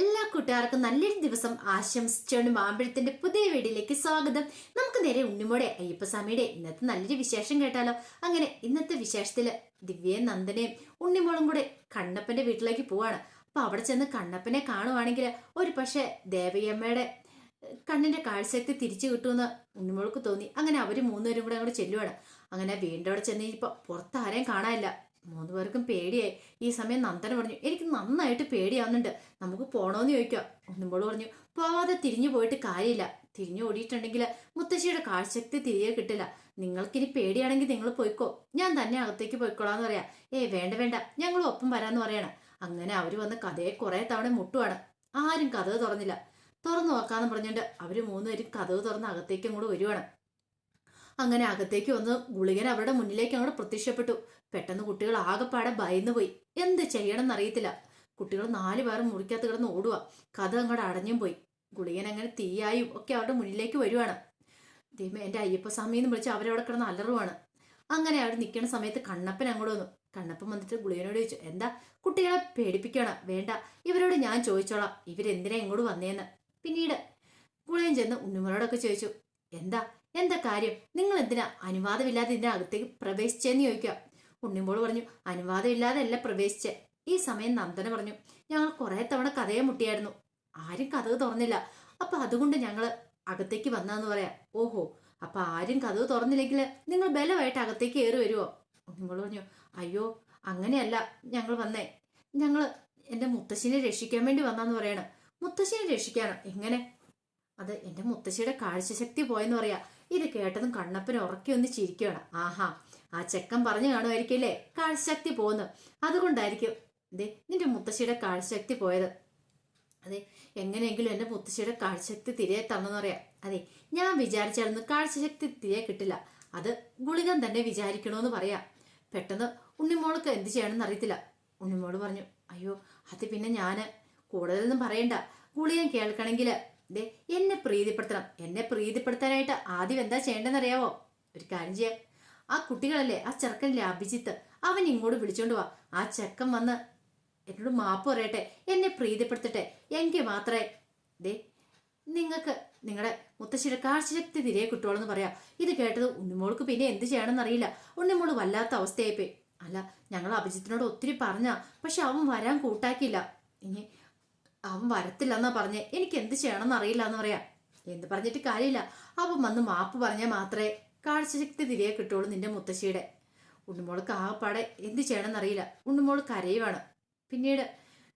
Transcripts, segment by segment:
എല്ലാ കൂട്ടുകാർക്കും നല്ലൊരു ദിവസം ആശംസിച്ചുകൊണ്ട് മാമ്പഴത്തിന്റെ പുതിയ വീഡിയോയിലേക്ക് സ്വാഗതം. നമുക്ക് നേരെ ഉണ്ണിമോടെ അയ്യപ്പസ്വാമിയുടെ ഇന്നത്തെ നല്ലൊരു വിശേഷം കേട്ടാലോ? അങ്ങനെ ഇന്നത്തെ വിശേഷത്തിൽ ദിവ്യയും നന്ദനയും ഉണ്ണിമോളും കൂടെ കണ്ണപ്പന്റെ വീട്ടിലേക്ക് പോവാണ്. അപ്പൊ അവിടെ ചെന്ന് കണ്ണപ്പനെ കാണുവാണെങ്കിൽ ഒരു പക്ഷേ ദേവയമ്മയുടെ കണ്ണിന്റെ കാഴ്ചശക്തി തിരിച്ചു കിട്ടുമെന്ന് ഉണ്ണിമോൾക്ക് തോന്നി. അങ്ങനെ അവർ മൂന്നുപേരും കൂടെ അങ്ങോട്ട് ചെല്ലുവാണ്. അങ്ങനെ വീണ്ടും അവിടെ ചെന്ന് ഇപ്പൊ പുറത്ത് ആരെയും കാണാനില്ല. മൂന്ന് പേർക്കും പേടിയായി. ഈ സമയം നന്ദന പറഞ്ഞു എനിക്ക് നന്നായിട്ട് പേടിയാവുന്നുണ്ട്. നമുക്ക് പോണോന്ന് ചോദിക്കാം ഒന്നുമ്പോൾ പറഞ്ഞു പോവാതെ തിരിഞ്ഞു പോയിട്ട് കാര്യമില്ല. തിരിഞ്ഞു ഓടിയിട്ടുണ്ടെങ്കിൽ മുത്തശ്ശിയുടെ കാഴ്ചശക്തി തിരികെ കിട്ടില്ല. നിങ്ങൾക്കിനി പേടിയാണെങ്കിൽ നിങ്ങൾ പോയിക്കോ. ഞാൻ തന്നെ അകത്തേക്ക് പോയിക്കോളാന്ന് പറയാം. ഏ വേണ്ട വേണ്ട. ഞങ്ങൾ ഒപ്പം വരാന്ന് പറയണം. അങ്ങനെ അവർ വന്ന് കഥയെ കുറെ തവണ മുട്ടുവാണ്. ആരും കഥവ് തുറന്നില്ല. തുറന്നു നോക്കാന്ന് പറഞ്ഞുകൊണ്ട് അവർ മൂന്നുപേരും കഥവ് തുറന്ന് അകത്തേക്ക് അങ്ങോട്ട് വരുവാണ്. അങ്ങനെ അകത്തേക്ക് വന്ന് ഗുളികൻ അവരുടെ മുന്നിലേക്ക് അങ്ങോട്ട് പ്രത്യക്ഷപ്പെട്ടു. പെട്ടെന്ന് കുട്ടികൾ ആകെപ്പാടെ ഭയന്നു പോയി എന്ത് ചെയ്യണം എന്നറിയത്തില്ല കുട്ടികൾ നാല് പേർ മുറിക്കകത്ത് കിടന്ന് ഓടുക കഥ അങ്ങോട്ട് അടഞ്ഞും പോയി. ഗുളികൻ അങ്ങനെ തീയായും ഒക്കെ അവരുടെ മുന്നിലേക്ക് വരുവാണ്. ദൈവം എന്റെ അയ്യപ്പസ്വാമി എന്ന് വിളിച്ച് അവരവിടെ കിടന്ന് അലറുവാണ്. അങ്ങനെ അവിടെ നിൽക്കുന്ന സമയത്ത് കണ്ണപ്പൻ അങ്ങോട്ട് വന്നു. കണ്ണപ്പൻ വന്നിട്ട് ഗുളികനോട് ചോദിച്ചു എന്താ? കുട്ടികളെ പേടിപ്പിക്കണം വേണ്ട. ഇവരോട് ഞാൻ ചോദിച്ചോളാം. ഇവരെന്തിനാ ഇങ്ങോട്ട് വന്നേന്ന്? പിന്നീട് ഗുളികൻ ചെന്ന് ഉണ്ണിമോനോടൊക്കെ ചോദിച്ചു എന്താ? എന്താ കാര്യം? നിങ്ങൾ എന്തിനാ അനുവാദമില്ലാതെ ഇതിന്റെ അകത്തേക്ക് പ്രവേശിച്ചെന്ന് ചോദിക്കുക? ഉണ്ണിമോൾ പറഞ്ഞു അനുവാദമില്ലാതെ അല്ല പ്രവേശിച്ച്. ഈ സമയം നന്ദന പറഞ്ഞു ഞങ്ങൾ കുറെ തവണ കഥയെ മുട്ടിയായിരുന്നു. ആരും കഥവ് തുറന്നില്ല. അപ്പൊ അതുകൊണ്ട് ഞങ്ങൾ അകത്തേക്ക് വന്നാന്ന് പറയാം. ഓഹോ അപ്പൊ ആരും കഥവ് തുറന്നില്ലെങ്കിൽ നിങ്ങൾ ബലമായിട്ട് അകത്തേക്ക് കയറി വരുമോ ഉണ്ണിമ്പോൾ പറഞ്ഞു അയ്യോ അങ്ങനെയല്ല. ഞങ്ങൾ വന്നേ. ഞങ്ങൾ എന്റെ മുത്തശ്ശിനെ രക്ഷിക്കാൻ വേണ്ടി വന്നാന്ന് പറയണം. മുത്തശ്ശിനെ രക്ഷിക്കാനോ? എങ്ങനെ? അത് എന്റെ മുത്തശ്ശിയുടെ കാഴ്ചശക്തി പോയെന്ന് പറയാ. ഇത് കേട്ടതും കണ്ണപ്പൻ ഉറക്കി ഒന്ന് ചിരിക്കുകയാണ്. ആഹാ ആ ചെക്കൻ പറഞ്ഞു കാണുമായിരിക്കില്ലേ? കാഴ്ചശക്തി പോകുന്നു. അതുകൊണ്ടായിരിക്കും. അതെ നിന്റെ മുത്തശ്ശിയുടെ കാഴ്ചശക്തി പോയത്. അതെ എങ്ങനെയെങ്കിലും എന്റെ മുത്തശ്ശിയുടെ കാഴ്ചശക്തി തിരികെ തന്നെന്ന് പറയാം. അതെ ഞാൻ വിചാരിച്ചായിരുന്നു കാഴ്ചശക്തി തിരികെ കിട്ടില്ല. അത് ഗുളികൻ തന്നെ വിചാരിക്കണമെന്ന് പറയാം. പെട്ടെന്ന് ഉണ്ണിമോൾക്ക് എന്ത് ചെയ്യണമെന്ന് അറിയത്തില്ല. ഉണ്ണിമോൾ പറഞ്ഞു അയ്യോ അത് പിന്നെ ഞാൻ. കൂടുതലൊന്നും പറയണ്ട. ഗുളികൻ കേൾക്കണമെങ്കിൽ ദേ എന്നെ പ്രീതിപ്പെടുത്തണം. എന്നെ പ്രീതിപ്പെടുത്താനായിട്ട് ആദ്യം എന്താ ചെയ്യേണ്ടതെന്ന് അറിയാവോ ഒരു കാര്യം ചെയ്യാം. ആ കുട്ടികളല്ലേ ആ ചെറുക്കനിലെ അഭിജിത്ത് അവൻ ഇങ്ങോട്ട് വിളിച്ചോണ്ട് വാ. ആ ചെക്കൻ വന്ന് എന്നോട് മാപ്പ് പറയട്ടെ എന്നെ പ്രീതിപ്പെടുത്തട്ടെ. എങ്കിൽ മാത്രമേ ദേ നിങ്ങൾക്ക് നിങ്ങളുടെ മുത്തശ്ശിയുടെ കാഴ്ചശക്തി തിരികെ കിട്ടുള്ളൂ എന്ന് പറയാം. ഇത് കേട്ടത് ഉണ്ണിമോൾക്ക് പിന്നെ എന്ത് ചെയ്യണമെന്ന് അറിയില്ല ഉണ്ണിമോൾ വല്ലാത്ത അവസ്ഥയായിപ്പോയി. അല്ല ഞങ്ങൾ അഭിജിത്തിനോട് ഒത്തിരി പറഞ്ഞ പക്ഷെ അവൻ വരാൻ കൂട്ടാക്കിയില്ല. ഇനി അവൻ വരത്തില്ലെന്നാ പറഞ്ഞേ. എനിക്ക് എന്ത് ചെയ്യണമെന്ന് അറിയില്ല എന്ന് പറയാം. എന്ത് പറഞ്ഞിട്ട് കാര്യമില്ല. അവൻ വന്ന് മാപ്പ് പറഞ്ഞാൽ മാത്രമേ കാഴ്ചശക്തി തിരികെ കിട്ടുള്ളൂ നിന്റെ മുത്തശ്ശിയുടെ. ഉണ്ണുമോൾക്ക് ആകപ്പാടെ എന്ത് ചെയ്യണമെന്ന് അറിയില്ല ഉണ്ണുമോൾ കരയുവാണ്. പിന്നീട്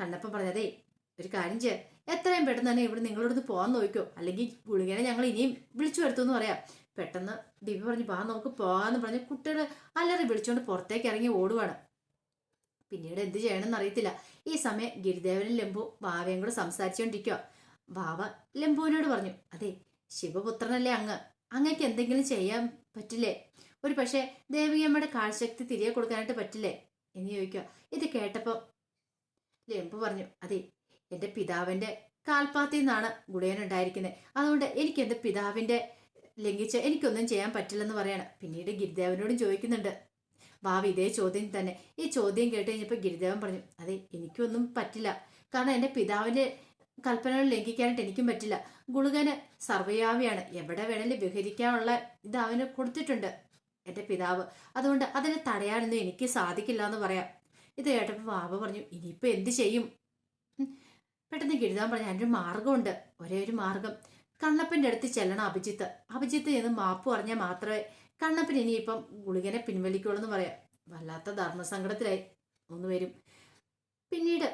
കണ്ണപ്പൻ പറഞ്ഞതേ ഒരു കാര്യം ചെയ്യ. എത്രയും പെട്ടെന്ന് തന്നെ ഇവിടെ നിങ്ങളോട് പോകാൻ നോക്കിക്കോ അല്ലെങ്കിൽ ഗുളികനെ ഞങ്ങൾ ഇനിയും വിളിച്ചു വരുത്തു എന്ന് പറയാം. പെട്ടെന്ന് ദിവ്യ പറഞ്ഞു പാ നമുക്ക് പോകാന്ന് പറഞ്ഞ് കുട്ടികൾ അല്ലറി വിളിച്ചുകൊണ്ട് പുറത്തേക്ക് ഇറങ്ങി ഓടുവാണ്. പിന്നീട് എന്ത് ചെയ്യണമെന്ന് അറിയത്തില്ല. ഈ സമയം ഗിരിദേവനും ലംബു വാവയും കൂടെ സംസാരിച്ചുകൊണ്ടിരിക്കുക വാവ ലംബുവിനോട് പറഞ്ഞു അതെ ശിവപുത്രനല്ലേ അങ്ങ്. അങ്ങക്ക് എന്തെങ്കിലും ചെയ്യാൻ പറ്റില്ലേ? ഒരു പക്ഷേ ദേവിയമ്മയുടെ കാഴ്ചശക്തി തിരികെ കൊടുക്കാനായിട്ട് പറ്റില്ലേ? എന്ന് ചോദിക്കുക ഇത് കേട്ടപ്പോൾ ലംബു പറഞ്ഞു അതെ എന്റെ പിതാവിന്റെ കാൽപ്പാത്തിൽ നിന്നാണ് ഗുളിയൻ ഉണ്ടായിരിക്കുന്നത്. അതുകൊണ്ട് എനിക്ക് എന്റെ പിതാവിന്റെ ലംഘിച്ച് എനിക്കൊന്നും ചെയ്യാൻ പറ്റില്ലെന്ന് പറയാണ്. പിന്നീട് ഗിരിദേവനോടും ചോദിക്കുന്നുണ്ട് ഭാവി ഇതേ ചോദ്യം തന്നെ. ഈ ചോദ്യം കേട്ട് കഴിഞ്ഞപ്പോൾ ഗിരിദേവൻ പറഞ്ഞു അതെ എനിക്കൊന്നും പറ്റില്ല. കാരണം എന്റെ പിതാവിന്റെ കൽപ്പനകൾ ലംഘിക്കാനായിട്ട് എനിക്കും പറ്റില്ല. ഗുളുകന് സർവയാവിയാണ് എവിടെ വേണേലും വിഹരിക്കാനുള്ള ഇത് അവന് കൊടുത്തിട്ടുണ്ട് എന്റെ പിതാവ്. അതുകൊണ്ട് അതിനെ തടയാനൊന്നും എനിക്ക് സാധിക്കില്ല എന്ന് പറയാം. ഇത് കേട്ടപ്പോൾ ബാബ പറഞ്ഞു ഇനിയിപ്പോൾ എന്ത് ചെയ്യും. പെട്ടെന്ന് ഗിരിതാൻ പറഞ്ഞു അതിന്റെ മാർഗമുണ്ട് ഒരേ ഒരു മാർഗം കണ്ണപ്പന്റെ അടുത്ത് ചെല്ലണം അഭിജിത്ത്. അഭിജിത്ത് എന്ന് മാപ്പ് പറഞ്ഞാൽ മാത്രമേ കണ്ണപ്പൻ ഇനിയിപ്പം ഗുളികനെ പിൻവലിക്കുള്ളൂ എന്ന് പറയാം. വല്ലാത്ത ധർമ്മസങ്കടത്തിലായി. ഒന്ന് വരും പിന്നീട്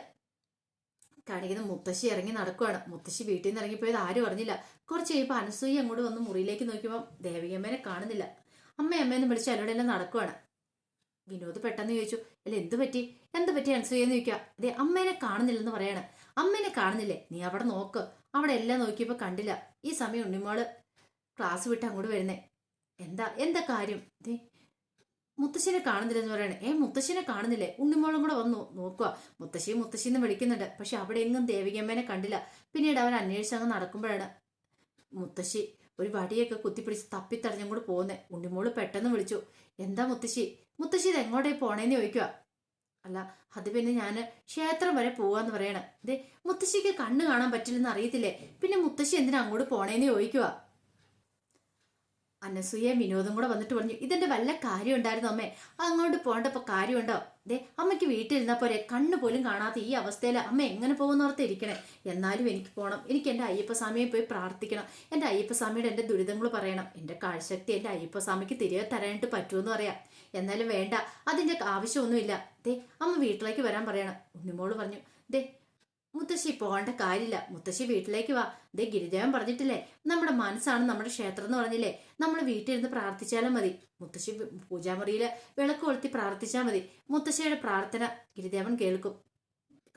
കാണിക്കുന്ന മുത്തശ്ശി ഇറങ്ങി നടക്കുവാണ്. മുത്തശ്ശി വീട്ടിൽ നിന്ന് ഇറങ്ങിപ്പോയത് ആരും അറിഞ്ഞില്ല. കുറച്ച് കഴിയുമ്പോൾ അനസൂയ അങ്ങോട്ട് വന്ന് മുറിയിലേക്ക് നോക്കിയപ്പോൾ ദേവികമ്മേനെ കാണുന്നില്ല. അമ്മ വിളിച്ച് വിളിച്ച് അവരോടെല്ലാം നടക്കുവാണ്. വിനോദ് പെട്ടെന്ന് ചോദിച്ചു അല്ല എന്ത് പറ്റി? എന്ത് പറ്റി അനസൂയ എന്ന് ചോദിക്കുക അതെ അമ്മേനെ കാണുന്നില്ലെന്ന് പറയാണ്. അമ്മേനെ കാണുന്നില്ലേ? നീ അവിടെ നോക്ക്. അവിടെ എല്ലാം നോക്കിയപ്പോൾ കണ്ടില്ല. ഈ സമയം ഉണ്ണിമോൾ ക്ലാസ് വിട്ട് അങ്ങോട്ട് വരുന്നേ. എന്താ എന്താ കാര്യം? ദേ മുത്തശ്ശിനെ കാണുന്നില്ലെന്ന് പറയണേ. ഏ മുത്തശ്ശിനെ കാണുന്നില്ലേ? ഉണ്ണിമോളും കൂടെ വന്നു നോക്കുക മുത്തശ്ശി മുത്തശ്ശി എന്ന് വിളിക്കുന്നുണ്ട്. പക്ഷെ അവിടെ എങ്ങും ദേവികമ്മേനെ കണ്ടില്ല. പിന്നീട് അവൻ അന്വേഷിച്ച് അങ്ങ് നടക്കുമ്പോഴാണ് മുത്തശ്ശി ഒരു വടിയൊക്കെ കുത്തിപ്പിടിച്ച് തപ്പിത്തടഞ്ഞും കൂടെ പോകുന്നേ. ഉണ്ണിമോൾ പെട്ടെന്ന് വിളിച്ചു. എന്താ മുത്തശ്ശി? മുത്തശ്ശി ഇത് എങ്ങോട്ടേ പോണേന്ന് ചോദിക്കുക അല്ല അത് പിന്നെ ഞാൻ ക്ഷേത്രം വരെ പോവാന്ന് പറയണേ. ദേ മുത്തശ്ശിക്ക് കണ്ണ് കാണാൻ പറ്റില്ലെന്ന് അറിയത്തില്ലേ? പിന്നെ മുത്തശ്ശി എന്തിനാ അങ്ങോട്ട് പോണേന്ന് ചോദിക്കുക അനസൂയ വിനോദം കൂടെ വന്നിട്ട് പറഞ്ഞു ഇതെന്റെ വല്ല കാര്യം ഉണ്ടായിരുന്നു അമ്മേ അങ്ങോട്ട് പോകണ്ടപ്പോ കാര്യമുണ്ടോ? ദേ അമ്മയ്ക്ക് വീട്ടിലിരുന്നാ പോരെ കണ്ണു പോലും കാണാത്ത ഈ അവസ്ഥയിൽ അമ്മ എങ്ങനെ പോകുന്നോർത്ത് ഇരിക്കണേ എന്നാലും എനിക്ക് പോകണം എനിക്ക് എന്റെ അയ്യപ്പസ്വാമിയെ പോയി പ്രാർത്ഥിക്കണം. എന്റെ അയ്യപ്പസ്വാമിയുടെ എന്റെ ദുരിതങ്ങൾ പറയണം. എന്റെ കാഴ്ചശക്തി എന്റെ അയ്യപ്പസ്വാമിക്ക് തിരികെ തരാനായിട്ട് പറ്റുമെന്ന് പറയാം. എന്നാലും വേണ്ട. അതിന്റെ ആവശ്യമൊന്നുമില്ല. ദേ അമ്മ വീട്ടിലേക്ക് വരാൻ പറയണം. ഉണ്ണിമോൾ പറഞ്ഞു ദേ മുത്തശ്ശി പോകേണ്ട കാര്യമില്ല. മുത്തശ്ശി വീട്ടിലേക്ക് വാ. ദേ ഗിരിദേവൻ പറഞ്ഞിട്ടില്ലേ നമ്മുടെ മനസ്സാണ് നമ്മുടെ ക്ഷേത്രം എന്ന് പറഞ്ഞില്ലേ? നമ്മൾ വീട്ടിലിരുന്ന് പ്രാർത്ഥിച്ചാലും മതി. മുത്തശ്ശി പൂജാമുറിയിൽ വിളക്ക് കൊളുത്തി പ്രാർത്ഥിച്ചാൽ മതി. മുത്തശ്ശിയുടെ പ്രാർത്ഥന ഗിരിദേവൻ കേൾക്കും.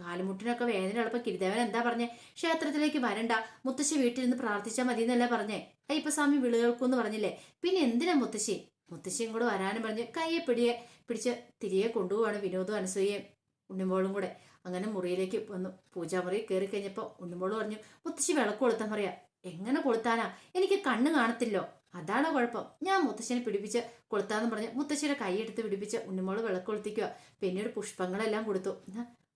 കാലുമുട്ടിനൊക്കെ വേദന ഉള്ളപ്പോൾ ഗിരിദേവൻ എന്താ പറഞ്ഞേ? ക്ഷേത്രത്തിലേക്ക് വരണ്ട. മുത്തശ്ശി വീട്ടിലിരുന്ന് പ്രാർത്ഥിച്ചാൽ മതി എന്നല്ല പറഞ്ഞേ. അയ്യപ്പസ്വാമി വിളികൾക്കും എന്ന് പറഞ്ഞില്ലേ? പിന്നെ എന്തിനാ മുത്തശ്ശി? മുത്തശ്ശിയും കൂടെ വരാനും പറഞ്ഞ് കയ്യെ പിടിയെ പിടിച്ച് തിരികെ കൊണ്ടുപോവാണ് വിനോദവും അനസൂയയും ഉണ്ണിമോളും കൂടെ. അങ്ങനെ മുറിയിലേക്ക് വന്നു. പൂജാമുറി കയറി കഴിഞ്ഞപ്പോൾ ഉണ്ണിമോൾ പറഞ്ഞു മുത്തശ്ശി വിളക്ക് കൊളുത്താൻ പറയാ. എങ്ങനെ കൊളുത്താനാ? എനിക്ക് കണ്ണ് കാണത്തില്ലോ. അതാണ് കുഴപ്പം. ഞാൻ മുത്തശ്ശിനെ പിടിപ്പിച്ച് കൊളുത്താന്ന് പറഞ്ഞ് മുത്തശ്ശിയുടെ കൈയെടുത്ത് പിടിപ്പിച്ച് ഉണ്ണിമോൾ വിളക്ക് കൊളുത്തിക്കുക. പിന്നീട് പുഷ്പങ്ങളെല്ലാം കൊടുത്തു.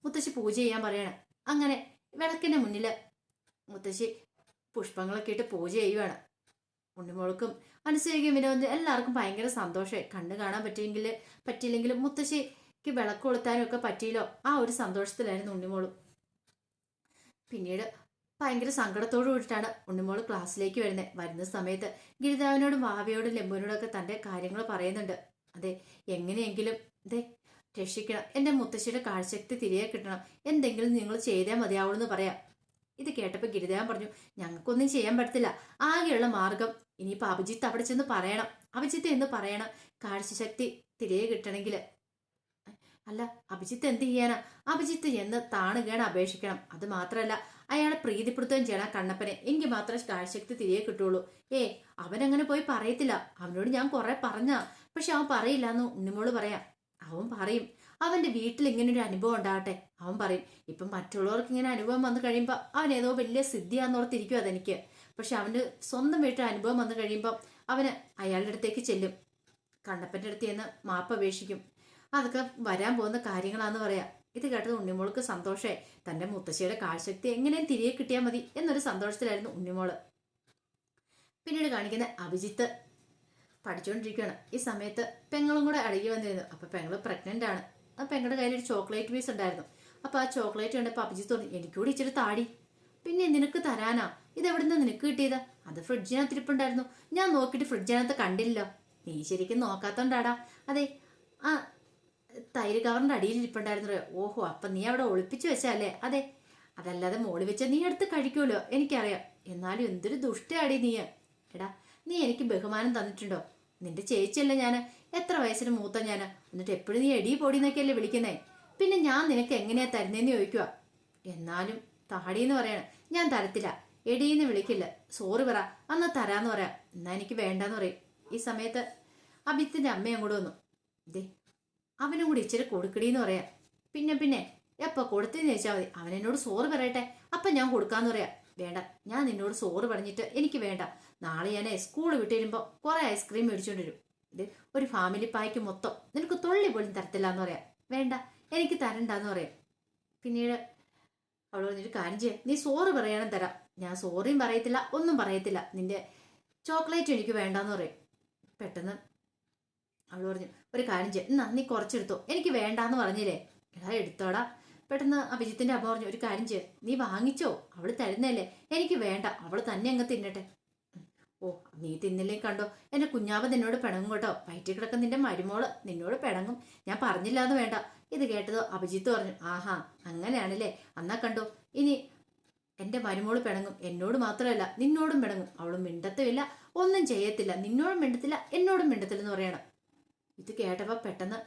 മുത്തശ്ശി പൂജ ചെയ്യാൻ പറയണം. അങ്ങനെ വിളക്കിന്റെ മുന്നിൽ മുത്തശ്ശി പുഷ്പങ്ങളൊക്കെ ഇട്ട് പൂജ ചെയ്യുവാണ്. ഉണ്ണിമോൾക്കും അനുസരിക്കും വിനോദം എല്ലാവർക്കും ഭയങ്കര സന്തോഷമായി. കണ്ണ് കാണാൻ പറ്റിയെങ്കിൽ പറ്റിയില്ലെങ്കിലും മുത്തശ്ശിക്ക് വിളക്ക് കൊളുത്താനും ഒക്കെ പറ്റിയില്ലോ. ആ ഒരു സന്തോഷത്തിലായിരുന്നു ഉണ്ണിമോൾ. പിന്നീട് ഭയങ്കര സങ്കടത്തോടു കൂടിയിട്ടാണ് ഉണ്ണിമോൾ ക്ലാസ്സിലേക്ക് വരുന്നത് വരുന്ന സമയത്ത് ഗിരിതാവിനോടും ഭാവിയോടും ലംബുവിനോടും ഒക്കെ തന്റെ കാര്യങ്ങൾ പറയുന്നുണ്ട്. അതെ എങ്ങനെയെങ്കിലും അതെ രക്ഷിക്കണം. എന്റെ മുത്തശ്ശിയുടെ കാഴ്ചശക്തി തിരികെ കിട്ടണം. എന്തെങ്കിലും നിങ്ങൾ ചെയ്തേ മതിയാവുള്ളൂ എന്ന് പറയാം. ഇത് കേട്ടപ്പോൾ ഗിരിദേവൻ പറഞ്ഞു ഞങ്ങൾക്കൊന്നും ചെയ്യാൻ പറ്റത്തില്ല. ആകെയുള്ള മാർഗം ഇനിയിപ്പോൾ അഭിജിത്ത് അവിടെ ചെന്ന് പറയണം. അഭിജിത്ത് എന്ന് പറയണം. കാഴ്ചശക്തി തിരികെ കിട്ടണമെങ്കിൽ അല്ല അഭിജിത്ത് എന്ത് ചെയ്യാനാ? അഭിജിത്ത് എന്ന് താണുകയാണ് അപേക്ഷിക്കണം. അത് മാത്രമല്ല അയാളെ പ്രീതിപ്പെടുത്തുകയും ചെയ്യണം കണ്ണപ്പനെ. എങ്കിൽ മാത്രമേ കാഴ്ചശക്തി തിരികെ കിട്ടുള്ളൂ ഏ അവനങ്ങനെ പോയി പറയത്തില്ല. അവനോട് ഞാൻ കുറെ പറഞ്ഞ. പക്ഷെ അവൻ പറയില്ല എന്ന് ഉണ്ണിമോൾ പറയാം. അവൻ പറയും. അവന്റെ വീട്ടിൽ ഇങ്ങനെ ഒരു അനുഭവം ഉണ്ടാകട്ടെ. അവൻ പറയും ഇപ്പം മറ്റുള്ളവർക്ക് ഇങ്ങനെ അനുഭവം വന്നു കഴിയുമ്പോൾ അവൻ ഏതോ വലിയ സിദ്ധിയാന്നോർത്തിരിക്കും അതെനിക്ക്. പക്ഷെ അവന് സ്വന്തം വീട്ടിൽ അനുഭവം വന്നു കഴിയുമ്പോൾ അവന് അയാളുടെ അടുത്തേക്ക് ചെല്ലും. കണ്ണപ്പന്റെ അടുത്ത് ചെന്ന് മാപ്പ് അപേക്ഷിക്കും. അതൊക്കെ വരാൻ പോകുന്ന കാര്യങ്ങളാന്ന് പറയാം. ഇത് കേട്ടത് ഉണ്ണിമോൾക്ക് സന്തോഷമായി തന്റെ മുത്തശ്ശിയുടെ കാഴ്ചശക്തി എങ്ങനെയും തിരികെ കിട്ടിയാൽ മതി എന്നൊരു സന്തോഷത്തിലായിരുന്നു ഉണ്ണിമോൾ. പിന്നീട് കാണിക്കുന്ന അഭിജിത്ത് പഠിച്ചുകൊണ്ടിരിക്കുകയാണ് ഈ സമയത്ത് പെങ്ങളും കൂടെ അടങ്ങി വന്നിരുന്നു. അപ്പൊ പെങ്ങൾ പ്രഗ്നന്റ് ആണ്. ആ പെങ്ങളുടെ കയ്യിൽ ഒരു ചോക്ലേറ്റ് പീസ് ഉണ്ടായിരുന്നു. അപ്പൊ ആ ചോക്ലേറ്റ് കണ്ടപ്പോൾ അഭിജിത്ത് തോന്നി എനിക്കൂടി ഇച്ചിരി താടി. പിന്നെ നിനക്ക് തരാനാ? ഇത് നിന്ന് നിനക്ക് കിട്ടിയത്? അത് ഫ്രിഡ്ജിനകത്ത് ഇരിപ്പുണ്ടായിരുന്നു. ഞാൻ നോക്കിയിട്ട് ഫ്രിഡ്ജിനകത്ത് കണ്ടില്ലല്ലോ. നീ ശരിക്കും നോക്കാത്തോണ്ടാടാ. അതെ ആ തൈര് കവറിന്റെ അടിയിൽ ഇരിപ്പുണ്ടായിരുന്നു ഓഹോ അപ്പൊ നീ അവിടെ ഒളിപ്പിച്ചു വെച്ചല്ലേ അതെ. അതല്ലാതെ മോളി വെച്ച നീ എടുത്ത് കഴിക്കുമല്ലോ എനിക്കറിയാം. എന്നാലും എന്തൊരു ദുഷ്ടയാടി നീ. എടാ നീ എനിക്ക് ബഹുമാനം തന്നിട്ടുണ്ടോ? നിന്റെ ചേച്ചിയല്ലേ ഞാൻ എത്ര വയസ്സിന് മൂത്ത ഞാൻ എന്നിട്ട് എപ്പോഴും നീ എടി പൊടി എന്നൊക്കെയല്ലേ വിളിക്കുന്നേ. പിന്നെ ഞാൻ നിനക്ക് എങ്ങനെയാ തരുന്നേന്ന് ചോദിക്കുക. എന്നാലും എന്ന് പറയണം. ഞാൻ തരത്തില്ല. എടീന്ന് വിളിക്കില്ല. സോറി പറ. അന്ന് തരാന്ന് പറയാം. എന്നാ എനിക്ക് വേണ്ടെന്ന് പറയും. ഈ സമയത്ത് അഭിത്തിന്റെ അമ്മ അങ്ങോട്ട് വന്നു. ദേ അവനും കൂടി ഇച്ചിരി കൊടുക്കടിയെന്ന് പറയാം. പിന്നെ പിന്നെ എപ്പോ കൊടുത്തെന്ന് ചോദിച്ചാൽ മതി. അവൻ എന്നോട് സോറി പറയട്ടെ. അപ്പൊ ഞാൻ കൊടുക്കാന്ന് പറയാ. വേണ്ട ഞാൻ നിന്നോട് സോറ് പറഞ്ഞിട്ട് എനിക്ക് വേണ്ട. നാളെ ഞാൻ സ്കൂൾ വിട്ട് വരുമ്പോൾ കുറെ ഐസ്ക്രീം മേടിച്ചോണ്ട് വരും. ഇത് ഒരു ഫാമിലി പായ്ക്ക് മൊത്തം നിനക്ക് തൊള്ളി പോലും തരത്തില്ല എന്ന് പറയാം. വേണ്ട എനിക്ക് തരണ്ടെന്ന് പറയാം. പിന്നീട് അവൾ പറഞ്ഞിട്ട് കാര്യം ചെയ്യാം. നീ സോറ് പറയണം തരാം. ഞാൻ സോറിയും പറയത്തില്ല ഒന്നും പറയത്തില്ല. നിന്റെ ചോക്ലേറ്റ് എനിക്ക് വേണ്ടെന്ന് പറയും. പെട്ടെന്ന് അവൾ പറഞ്ഞു ഒരു കാര്യം ചെയ്യാം എന്നാ നീ കുറച്ചെടുത്തോ എനിക്ക് വേണ്ടാന്ന് പറഞ്ഞില്ലേ? എടാ എടുത്തോടാ. പെട്ടെന്ന് അഭിജിത്തിന്റെ അമ്മ പറഞ്ഞു ഒരു കാര്യം ചെയ്യാം നീ വാങ്ങിച്ചോ അവൾ തരുന്നല്ലേ എനിക്ക് വേണ്ട അവൾ തന്നെ അങ്ങ് തിന്നട്ടെ. ഓ നീ തിന്നില്ലേ കണ്ടോ എന്റെ കുഞ്ഞാവ് നിന്നോട് പിണങ്ങും കേട്ടോ വയറ്റിൽ കിടക്കുന്ന നിന്റെ മരുമോൾ നിന്നോട് പിണങ്ങും ഞാൻ പറഞ്ഞില്ലാന്ന് വേണ്ട. ഇത് കേട്ടതോ അഭിജിത്ത് പറഞ്ഞു ആഹാ അങ്ങനെയാണല്ലേ അന്നാ കണ്ടോ ഇനി എന്റെ മരുമോൾ പിണങ്ങും എന്നോട് മാത്രമല്ല നിന്നോടും പിണങ്ങും അവളും മിണ്ടത്തുമില്ല ഒന്നും ചെയ്യത്തില്ല നിന്നോടും മിണ്ടത്തില്ല എന്നോടും മിണ്ടത്തില്ല എന്ന് പറയണം. ഇത് കേട്ടപ്പോ പെട്ടെന്ന്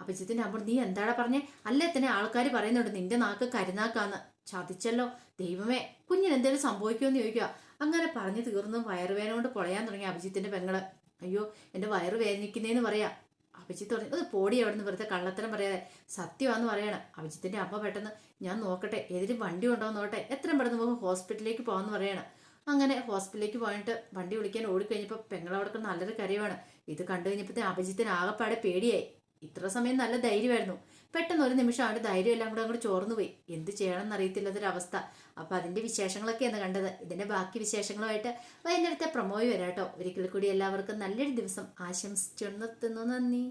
അഭിജിത്തിന്റെ അമ്മ നീ എന്താടാ പറഞ്ഞേ? അല്ലേ തന്നെ ആൾക്കാർ പറയുന്നുണ്ട് നിന്റെ നാക്ക് കരുനാക്കാന്ന്. ചതിച്ചല്ലോ ദൈവമേ കുഞ്ഞിന് എന്തെങ്കിലും സംഭവിക്കുമെന്ന് ചോദിക്കുക അങ്ങനെ പറഞ്ഞു തീർന്നു വയറുവേദന കൊണ്ട് പൊളയാൻ തുടങ്ങി അഭിജിത്തിന്റെ പെങ്ങൾ. അയ്യോ എന്റെ വയറ് വേദനിക്കുന്നേന്ന് പറയാ. അഭിജിത്ത് പറഞ്ഞു അത് പോടി അവിടെ നിന്ന് വെറുതെ കള്ളത്തരം പറയാതെ സത്യമാന്ന് പറയണം. അഭിജിത്തിന്റെ അമ്മ പെട്ടെന്ന് ഞാൻ നോക്കട്ടെ ഏതിലും വണ്ടി ഉണ്ടോ നോക്കട്ടെ എത്രയും പെട്ടെന്ന് നമുക്ക് ഹോസ്പിറ്റലിലേക്ക് പോകാന്ന് പറയണം. അങ്ങനെ ഹോസ്പിറ്റലിലേക്ക് പോയിട്ട് വണ്ടി വിളിക്കാൻ ഓടിക്കഴിഞ്ഞപ്പോൾ പെങ്ങളവിടെ നല്ലൊരു കരയുവാണ്. ഇത് കണ്ടു കഴിഞ്ഞപ്പോഴത്തെ അഭിജിത്തിന് ആകെപ്പാടെ പേടിയായി. ഇത്ര സമയം നല്ല ധൈര്യമായിരുന്നു. പെട്ടെന്ന് ഒരു നിമിഷം അവന്റെ ധൈര്യം എല്ലാം കൂടെ അങ്ങോട്ട് ചോർന്നു പോയി. എന്ത് ചെയ്യണമെന്ന് അവസ്ഥ അപ്പൊ അതിന്റെ വിശേഷങ്ങളൊക്കെയാണ് കണ്ടത്. ഇതിന്റെ ബാക്കി വിശേഷങ്ങളുമായിട്ട് വൈകുന്നേരത്തെ പ്രമോയ് വരാട്ടോ. ഒരിക്കൽ കൂടി എല്ലാവർക്കും നല്ലൊരു ദിവസം ആശംസിച്ചു നിർത്തുന്നു നന്ദി.